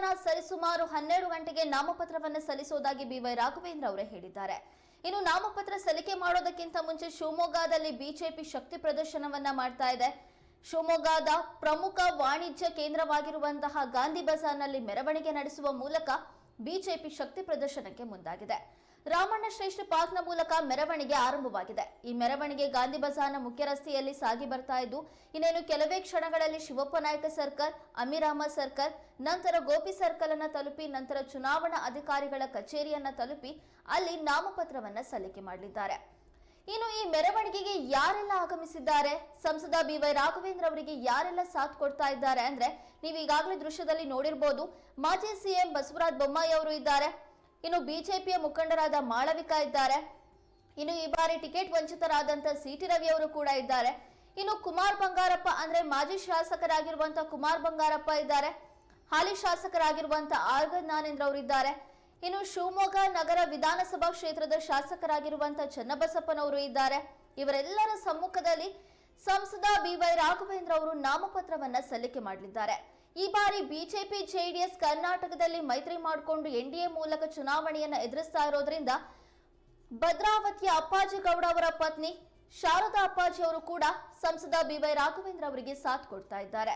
ಮಧ್ಯಾಹ್ನ ಸರಿಸುಮಾರು ಹನ್ನೆರಡು ಗಂಟೆಗೆ ನಾಮಪತ್ರವನ್ನು ಸಲ್ಲಿಸುವುದಾಗಿ ಬಿವೈ ರಾಘವೇಂದ್ರ ಅವರೇ ಹೇಳಿದ್ದಾರೆ. ಇನ್ನು ನಾಮಪತ್ರ ಸಲ್ಲಿಕೆ ಮಾಡೋದಕ್ಕಿಂತ ಮುಂಚೆ ಶಿವಮೊಗ್ಗದಲ್ಲಿ ಬಿಜೆಪಿ ಶಕ್ತಿ ಪ್ರದರ್ಶನವನ್ನ ಮಾಡ್ತಾ ಇದೆ. ಶಿವಮೊಗ್ಗದ ಪ್ರಮುಖ ವಾಣಿಜ್ಯ ಕೇಂದ್ರವಾಗಿರುವಂತಹ ಗಾಂಧಿ ಬಜಾರ್ನಲ್ಲಿ ಮೆರವಣಿಗೆ ನಡೆಸುವ ಮೂಲಕ ಬಿಜೆಪಿ ಶಕ್ತಿ ಪ್ರದರ್ಶನಕ್ಕೆ ಮುಂದಾಗಿದೆ. ರಾಮಣ್ಣ ಶ್ರೇಷ್ಠ ಪಾರ್ಕ್ನ ಮೂಲಕ ಮೆರವಣಿಗೆ ಆರಂಭವಾಗಿದೆ. ಈ ಮೆರವಣಿಗೆ ಗಾಂಧಿ ಬಜಾರ್ನ ಮುಖ್ಯ ರಸ್ತೆಯಲ್ಲಿ ಸಾಗಿ ಬರ್ತಾ ಇದ್ದು, ಇನ್ನೇನು ಕೆಲವೇ ಕ್ಷಣಗಳಲ್ಲಿ ಶಿವಪ್ಪ ನಾಯಕ ಸರ್ಕಲ್, ಅಮಿರಾಮ ಸರ್ಕಲ್, ನಂತರ ಗೋಪಿ ಸರ್ಕಲ್ ಅನ್ನ ತಲುಪಿ, ನಂತರ ಚುನಾವಣಾ ಅಧಿಕಾರಿಗಳ ಕಚೇರಿಯನ್ನ ತಲುಪಿ, ಅಲ್ಲಿ ನಾಮಪತ್ರವನ್ನ ಸಲ್ಲಿಕೆ ಮಾಡಲಿದ್ದಾರೆ. ಇನ್ನು ಈ ಮೆರವಣಿಗೆಗೆ ಯಾರೆಲ್ಲ ಆಗಮಿಸಿದ್ದಾರೆ? ಸಂಸದ ಬಿ ವೈ ರಾಘವೇಂದ್ರ ಅವರಿಗೆ ಯಾರೆಲ್ಲ ಸಾಥ್ ಕೊಡ್ತಾ ಇದ್ದಾರೆ ಅಂದ್ರೆ, ನೀವು ಈಗಾಗಲೇ ದೃಶ್ಯದಲ್ಲಿ ನೋಡಿರ್ಬೋದು, ಮಾಜಿ ಸಿಎಂ ಬಸವರಾಜ ಬೊಮ್ಮಾಯಿ ಅವರು ಇದ್ದಾರೆ. ಇನ್ನು ಬಿಜೆಪಿಯ ಮುಖಂಡರಾದ ಮಾಳವಿಕಾ ಇದ್ದಾರೆ. ಇನ್ನು ಈ ಬಾರಿ ಟಿಕೆಟ್ ವಂಚಿತರಾದಂತ ಸಿಟಿ ರವಿ ಅವರು ಕೂಡ ಇದ್ದಾರೆ. ಇನ್ನು ಕುಮಾರ್ ಬಂಗಾರಪ್ಪ ಅಂದ್ರೆ ಮಾಜಿ ಶಾಸಕರಾಗಿರುವಂತಹ ಕುಮಾರ್ ಬಂಗಾರಪ್ಪ ಇದ್ದಾರೆ. ಹಾಲಿ ಶಾಸಕರಾಗಿರುವಂತಹ ನಾನೇಂದ್ರ ಅವರು ಇದ್ದಾರೆ. ಇನ್ನು ಶಿವಮೊಗ್ಗ ನಗರ ವಿಧಾನಸಭಾ ಕ್ಷೇತ್ರದ ಶಾಸಕರಾಗಿರುವಂತಹ ಚನ್ನಬಸಪ್ಪನವರು ಇದ್ದಾರೆ. ಇವರೆಲ್ಲರ ಸಮ್ಮುಖದಲ್ಲಿ ಸಂಸದ ಬಿವೈ ರಾಘವೇಂದ್ರ ಅವರು ನಾಮಪತ್ರವನ್ನ ಸಲ್ಲಿಕೆ ಮಾಡಲಿದ್ದಾರೆ. ಈ ಬಾರಿ ಬಿಜೆಪಿ, ಜೆಡಿಎಸ್ ಕರ್ನಾಟಕದಲ್ಲಿ ಮೈತ್ರಿ ಮಾಡಿಕೊಂಡು ಎನ್ಡಿಎ ಮೂಲಕ ಚುನಾವಣೆಯನ್ನು ಎದುರಿಸ್ತಾ ಇರೋದ್ರಿಂದ ಭದ್ರಾವತಿಯ ಅಪ್ಪಾಜಿ ಗೌಡ ಅವರ ಪತ್ನಿ ಶಾರದಾ ಅಪ್ಪಾಜಿ ಅವರು ಕೂಡ ಸಂಸದ ಬಿವೈ ರಾಘವೇಂದ್ರ ಅವರಿಗೆ ಸಾಥ್ ಕೊಡ್ತಾ ಇದ್ದಾರೆ.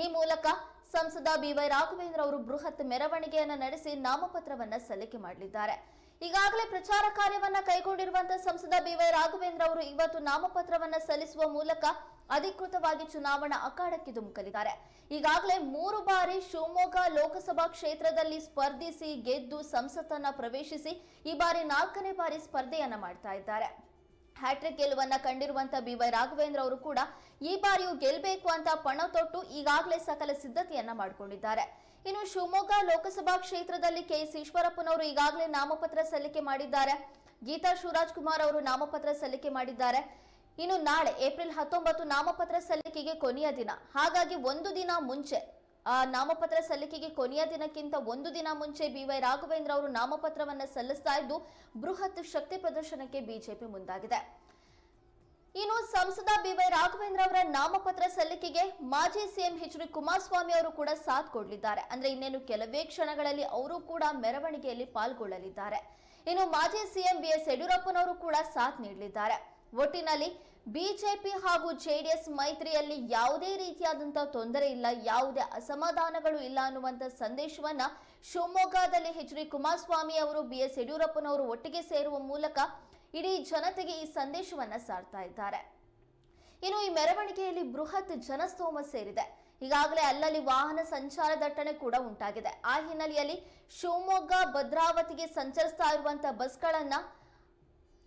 ಈ ಮೂಲಕ ಸಂಸದ ಬಿವೈ ರಾಘವೇಂದ್ರ ಅವರು ಬೃಹತ್ ಮೆರವಣಿಗೆಯನ್ನ ನಡೆಸಿ ನಾಮಪತ್ರವನ್ನ ಸಲ್ಲಿಕೆ ಮಾಡಲಿದ್ದಾರೆ. ಈಗಾಗಲೇ ಪ್ರಚಾರ ಕಾರ್ಯವನ್ನ ಕೈಗೊಂಡಿರುವಂತಹ ಸಂಸದ ಬಿವೈ ರಾಘವೇಂದ್ರ ಅವರು ಇವತ್ತು ನಾಮಪತ್ರವನ್ನ ಸಲ್ಲಿಸುವ ಮೂಲಕ ಅಧಿಕೃತವಾಗಿ ಚುನಾವಣಾ ಅಖಾಡಕ್ಕೆ ಧುಮುಕಲಿದ್ದಾರೆ. ಈಗಾಗಲೇ ಮೂರು ಬಾರಿ ಶಿವಮೊಗ್ಗ ಲೋಕಸಭಾ ಕ್ಷೇತ್ರದಲ್ಲಿ ಸ್ಪರ್ಧಿಸಿ ಗೆದ್ದು ಸಂಸತ್ತನ್ನ ಪ್ರವೇಶಿಸಿ ಈ ಬಾರಿ ನಾಲ್ಕನೇ ಬಾರಿ ಸ್ಪರ್ಧೆಯನ್ನ ಮಾಡ್ತಾ ಇದ್ದಾರೆ. ಹ್ಯಾಟ್ರಿಕ್ ಗೆಲುವನ್ನ ಕಂಡಿರುವಂತ ಬಿವೈ ರಾಘವೇಂದ್ರ ಅವರು ಕೂಡ ಈ ಬಾರಿಯೂ ಗೆಲ್ಲಬೇಕು ಅಂತ ಪಣ ತೊಟ್ಟು ಈಗಾಗಲೇ ಸಕಲ ಸಿದ್ಧತೆಯನ್ನ ಮಾಡಿಕೊಂಡಿದ್ದಾರೆ. ಇನ್ನು ಶಿವಮೊಗ್ಗ ಲೋಕಸಭಾ ಕ್ಷೇತ್ರದಲ್ಲಿ ಕೆಎಸ್ ಈಶ್ವರಪ್ಪನವರು ಈಗಾಗಲೇ ನಾಮಪತ್ರ ಸಲ್ಲಿಕೆ ಮಾಡಿದ್ದಾರೆ. ಗೀತಾ ಶಿವರಾಜ್ ಕುಮಾರ್ ಅವರು ನಾಮಪತ್ರ ಸಲ್ಲಿಕೆ ಮಾಡಿದ್ದಾರೆ. ಇನ್ನು ನಾಳೆ ಏಪ್ರಿಲ್ ಹತ್ತೊಂಬತ್ತು ನಾಮಪತ್ರ ಸಲ್ಲಿಕೆಗೆ ಕೊನೆಯ ದಿನ. ಹಾಗಾಗಿ ಒಂದು ದಿನ ಮುಂಚೆ, ಆ, ನಾಮಪತ್ರ ಸಲ್ಲಿಕೆಗೆ ಕೊನೆಯ ದಿನಕ್ಕಿಂತ ಒಂದು ದಿನ ಮುಂಚೆ ಬಿವೈ ರಾಘವೇಂದ್ರ ಅವರು ನಾಮಪತ್ರವನ್ನ ಸಲ್ಲಿಸ್ತಾ ಇದ್ದು, ಬೃಹತ್ ಶಕ್ತಿ ಪ್ರದರ್ಶನಕ್ಕೆ ಬಿಜೆಪಿ ಮುಂದಾಗಿದೆ. ಇನ್ನು ಸಂಸದ ಬಿವೈ ರಾಘವೇಂದ್ರ ಅವರ ನಾಮಪತ್ರ ಸಲ್ಲಿಕೆಗೆ ಮಾಜಿ ಸಿಎಂ ಎಚ್ ಡಿ ಕುಮಾರಸ್ವಾಮಿ ಅವರು ಕೂಡ ಸಾಥ್ ಕೊಡಲಿದ್ದಾರೆ. ಅಂದ್ರೆ ಇನ್ನೇನು ಕೆಲವೇ ಕ್ಷಣಗಳಲ್ಲಿ ಅವರು ಕೂಡ ಮೆರವಣಿಗೆಯಲ್ಲಿ ಪಾಲ್ಗೊಳ್ಳಲಿದ್ದಾರೆ. ಇನ್ನು ಮಾಜಿ ಸಿಎಂ ಬಿ ಎಸ್ ಯಡಿಯೂರಪ್ಪನವರು ಕೂಡ ಸಾಥ್ ನೀಡಲಿದ್ದಾರೆ. ಒಟ್ಟಿನಲ್ಲಿ ಬಿಜೆಪಿ ಹಾಗೂ ಜೆಡಿಎಸ್ ಮೈತ್ರಿಯಲ್ಲಿ ಯಾವುದೇ ರೀತಿಯಾದಂತಹ ತೊಂದರೆ ಇಲ್ಲ, ಯಾವುದೇ ಅಸಮಾಧಾನಗಳು ಇಲ್ಲ ಅನ್ನುವಂತ ಸಂದೇಶವನ್ನ ಶಿವಮೊಗ್ಗದಲ್ಲಿ ಎಚ್ ಡಿ ಕುಮಾರಸ್ವಾಮಿ ಅವರು, ಬಿ ಎಸ್ ಯಡಿಯೂರಪ್ಪನವರು ಒಟ್ಟಿಗೆ ಸೇರುವ ಮೂಲಕ ಇಡೀ ಜನತೆಗೆ ಈ ಸಂದೇಶವನ್ನ ಸಾರ್ತಾ ಇದ್ದಾರೆ. ಇನ್ನು ಈ ಮೆರವಣಿಗೆಯಲ್ಲಿ ಬೃಹತ್ ಜನಸ್ತೋಮ ಸೇರಿದೆ. ಈಗಾಗಲೇ ಅಲ್ಲಲ್ಲಿ ವಾಹನ ಸಂಚಾರ ದಟ್ಟಣೆ ಕೂಡ ಉಂಟಾಗಿದೆ. ಆ ಹಿನ್ನೆಲೆಯಲ್ಲಿ ಶಿವಮೊಗ್ಗ, ಭದ್ರಾವತಿಗೆ ಸಂಚರಿಸ್ತಾ ಇರುವಂತಹ ಬಸ್ಗಳನ್ನ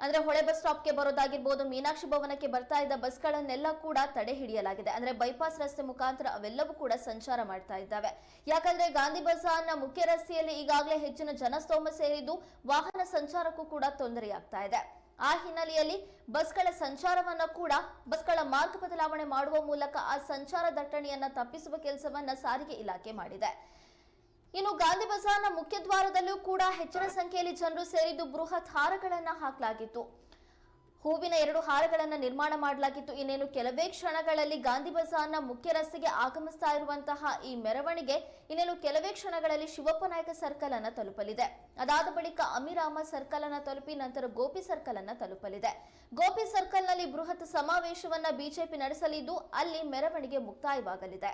ಅಂದ್ರೆ ಹೊಳೆ ಬಸ್ ಸ್ಟಾಪ್ಗೆ ಬರೋದಾಗಿರ್ಬೋದು, ಮೀನಾಕ್ಷಿ ಭವನಕ್ಕೆ ಬರ್ತಾ ಇದ್ದ ಬಸ್ಗಳನ್ನೆಲ್ಲ ಕೂಡ ತಡೆ ಹಿಡಿಯಲಾಗಿದೆ. ಅಂದ್ರೆ ಬೈಪಾಸ್ ರಸ್ತೆ ಮುಖಾಂತರ ಅವೆಲ್ಲವೂ ಕೂಡ ಸಂಚಾರ ಮಾಡ್ತಾ ಇದ್ದಾವೆ. ಯಾಕಂದ್ರೆ ಗಾಂಧಿ ಬಜಾರ್ನ ಮುಖ್ಯ ರಸ್ತೆಯಲ್ಲಿ ಈಗಾಗಲೇ ಹೆಚ್ಚಿನ ಜನಸ್ತೋಮ ಸೇರಿದ್ದು ವಾಹನ ಸಂಚಾರಕ್ಕೂ ಕೂಡ ತೊಂದರೆಯಾಗ್ತಾ ಇದೆ. ಆ ಹಿನ್ನೆಲೆಯಲ್ಲಿ ಬಸ್ಗಳ ಸಂಚಾರವನ್ನ ಕೂಡ, ಬಸ್ಗಳ ಮಾರ್ಗ ಬದಲಾವಣೆ ಮಾಡುವ ಮೂಲಕ ಆ ಸಂಚಾರ ದಟ್ಟಣೆಯನ್ನ ತಪ್ಪಿಸುವ ಕೆಲಸವನ್ನ ಸಾರಿಗೆ ಇಲಾಖೆ ಮಾಡಿದೆ. ಇನ್ನು ಗಾಂಧಿ ಬಜಾರ್ನ ಮುಖ್ಯ ದ್ವಾರದಲ್ಲೂ ಕೂಡ ಹೆಚ್ಚಿನ ಸಂಖ್ಯೆಯಲ್ಲಿ ಜನರು ಸೇರಿದ್ದು ಬೃಹತ್ ಹಾರಗಳನ್ನು ಹಾಕಲಾಗಿತ್ತು. ಹೂವಿನ ಎರಡು ಹಾರಗಳನ್ನು ನಿರ್ಮಾಣ ಮಾಡಲಾಗಿತ್ತು. ಇನ್ನೇನು ಕೆಲವೇ ಕ್ಷಣಗಳಲ್ಲಿ ಗಾಂಧಿ ಬಜಾರ್ನ ಮುಖ್ಯ ರಸ್ತೆಗೆ ಆಗಮಿಸ್ತಾ ಇರುವಂತಹ ಈ ಮೆರವಣಿಗೆ ಇನ್ನೇನು ಕೆಲವೇ ಕ್ಷಣಗಳಲ್ಲಿ ಶಿವಪ್ಪ ನಾಯಕ ಸರ್ಕಲ್ ಅನ್ನು ತಲುಪಲಿದೆ. ಅದಾದ ಬಳಿಕ ಅಮಿರಾಮ ಸರ್ಕಲ್ ಅನ್ನು ತಲುಪಿ ನಂತರ ಗೋಪಿ ಸರ್ಕಲ್ ಅನ್ನು ತಲುಪಲಿದೆ. ಗೋಪಿ ಸರ್ಕಲ್ನಲ್ಲಿ ಬೃಹತ್ ಸಮಾವೇಶವನ್ನ ಬಿಜೆಪಿ ನಡೆಸಲಿದ್ದು ಅಲ್ಲಿ ಮೆರವಣಿಗೆ ಮುಕ್ತಾಯವಾಗಲಿದೆ.